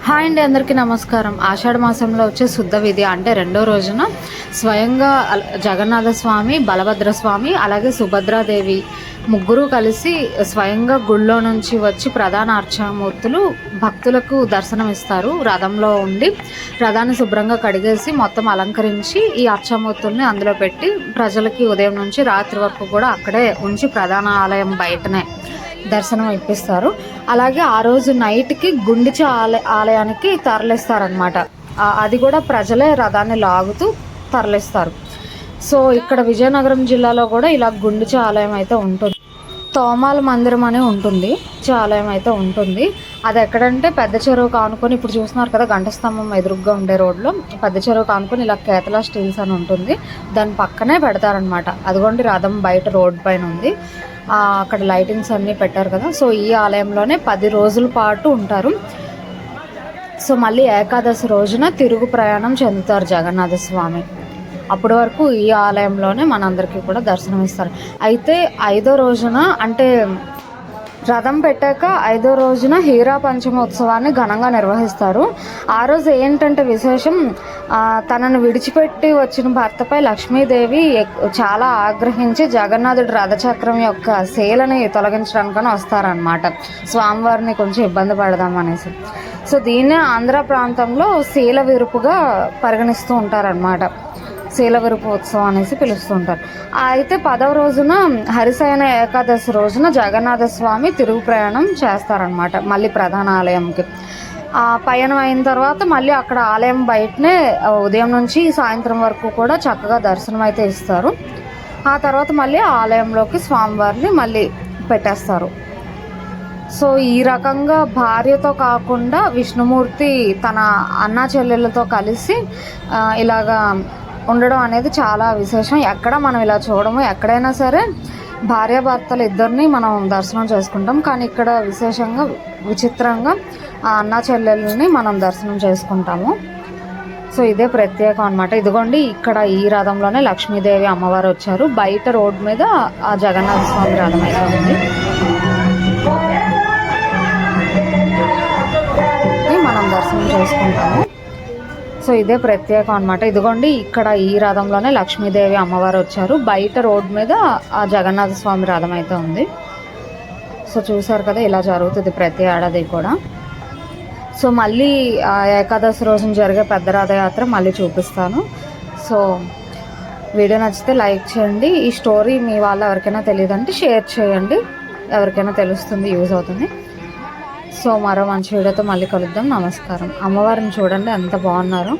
Hi అండి అందరికీ నమస్కారం. ఆషాఢ మాసంలో వచ్చే శుద్ధ విధి అంటే రెండో రోజున స్వయంగా జగన్నాథ స్వామి బలభద్ర స్వామి అలాగే సుభద్రాదేవి ముగ్గురు కలిసి స్వయంగా గుళ్ళో నుంచి వచ్చి ప్రధాన అర్చనమూర్తులు భక్తులకు దర్శనం ఇస్తారు రథంలో ఉండి రథాన్ని శుభ్రంగా కడిగేసి మొత్తం అలంకరించి ఈ అర్చమూర్తుల్ని అందులో పెట్టి ప్రజలకి ఉదయం నుంచి రాత్రి వరకు కూడా అక్కడే ఉంచి ప్రధాన ఆలయం బయటనే దర్శనం ఇప్పిస్తారు. అలాగే ఆ రోజు నైట్కి గుండిచ ఆలయ ఆలయానికి తరలిస్తారనమాట అది కూడా ప్రజలే రథాన్ని లాగుతూ తరలిస్తారు. సో ఇక్కడ విజయనగరం జిల్లాలో కూడా ఇలా గుండిచ ఆలయం అయితే ఉంటుంది. తోమాల మందిరం అని ఉంటుంది. ఆలయం అయితే ఉంటుంది. అది ఎక్కడంటే పెద్ద చెరువు కానుకొని ఇప్పుడు చూస్తున్నారు కదా గంట స్తంభం ఎదురుగ్గా ఉండే రోడ్లో పెద్ద చెరువు కానుకొని ఇలా కేతలా స్టీల్స్ అని ఉంటుంది. దాని పక్కనే పెడతారనమాట అదిగోండి రథం బయట రోడ్ పైన ఉంది. అక్కడ లైటింగ్స్ అన్నీ పెట్టారు కదా. సో ఈ ఆలయంలోనే పది రోజుల పాటు ఉంటారు. సో మళ్ళీ ఏకాదశి రోజున తిరుగు ప్రయాణం చెందుతారు జగన్నాథ స్వామి. అప్పటి వరకు ఈ ఆలయంలోనే మనందరికీ కూడా దర్శనం ఇస్తారు అయితే ఐదో రోజున అంటే రథం పెట్టాక ఐదో రోజున హీరా పంచమోత్సవాన్ని ఘనంగా నిర్వహిస్తారు. ఆ రోజు ఏంటంటే విశేషం తనను విడిచిపెట్టి వచ్చిన భర్తపై లక్ష్మీదేవి ఎక్- చాలా ఆగ్రహించి జగన్నాథుడు రథచక్రం యొక్క శీలని తొలగించడానికని వస్తారనమాట స్వామివారిని కొంచెం ఇబ్బంది పడదామనేసి సో దీన్నే ఆంధ్ర ప్రాంతంలో శీల విరుపుగా పరిగణిస్తూ ఉంటారనమాట శీల ఉత్సవం అనేసి పిలుస్తుంటారు. అయితే పదవ రోజున హరిశయన ఏకాదశి రోజున జగన్నాథ స్వామి తిరుగు ప్రయాణం చేస్తారనమాట మళ్ళీ ప్రధాన ఆలయంకి. ఆ పయనం అయిన తర్వాత మళ్ళీ అక్కడ ఆలయం బయటనే ఉదయం నుంచి సాయంత్రం వరకు కూడా చక్కగా దర్శనం అయితే ఇస్తారు. ఆ తర్వాత మళ్ళీ ఆలయంలోకి స్వామివారిని మళ్ళీ పెట్టేస్తారు. సో ఈ రకంగా భార్యతో కాకుండా విష్ణుమూర్తి తన అన్నా చెల్లెళ్ళతో కలిసి ఇలాగా ఉండడం అనేది చాలా విశేషం. ఎక్కడ మనం ఇలా చూడము ఎక్కడైనా సరే భార్యాభర్తలు ఇద్దరిని మనం దర్శనం చేసుకుంటాం. కానీ ఇక్కడ విశేషంగా విచిత్రంగా ఆ అన్న చెల్లెల్ని మనం దర్శనం చేసుకుంటాము. సో ఇదే ప్రత్యేకం అనమాట ఇదిగోండి ఇక్కడ ఈ రథంలోనే లక్ష్మీదేవి అమ్మవారు వచ్చారు. బయట రోడ్ మీద ఆ జగన్నాథ స్వామి రథం అయితే ఉంది. మనం దర్శనం చేసుకుంటాము. సో ఇదే ప్రత్యేకం అనమాట ఇదిగోండి ఇక్కడ ఈ రథంలోనే లక్ష్మీదేవి అమ్మవారు వచ్చారు. బయట రోడ్ మీద ఆ జగన్నాథ స్వామి రథం అయితే ఉంది. సో చూసారు కదా ఇలా జరుగుతుంది ప్రతి ఏడాది కూడా. సో మళ్ళీ ఆ ఏకాదశి రోజున జరిగే పెద్ద రథయాత్ర మళ్ళీ చూపిస్తాను. సో వీడియో నచ్చితే లైక్ చేయండి. ఈ స్టోరీ మీ వాళ్ళు ఎవరికైనా తెలియదంటే షేర్ చేయండి. ఎవరికైనా తెలుస్తుంది యూజ్ అవుతుంది. సో మరో మంచి వీడియోతో మళ్ళీ కలుద్దాం. నమస్కారం. అమ్మవారిని చూడండి ఎంత బాగున్నారు.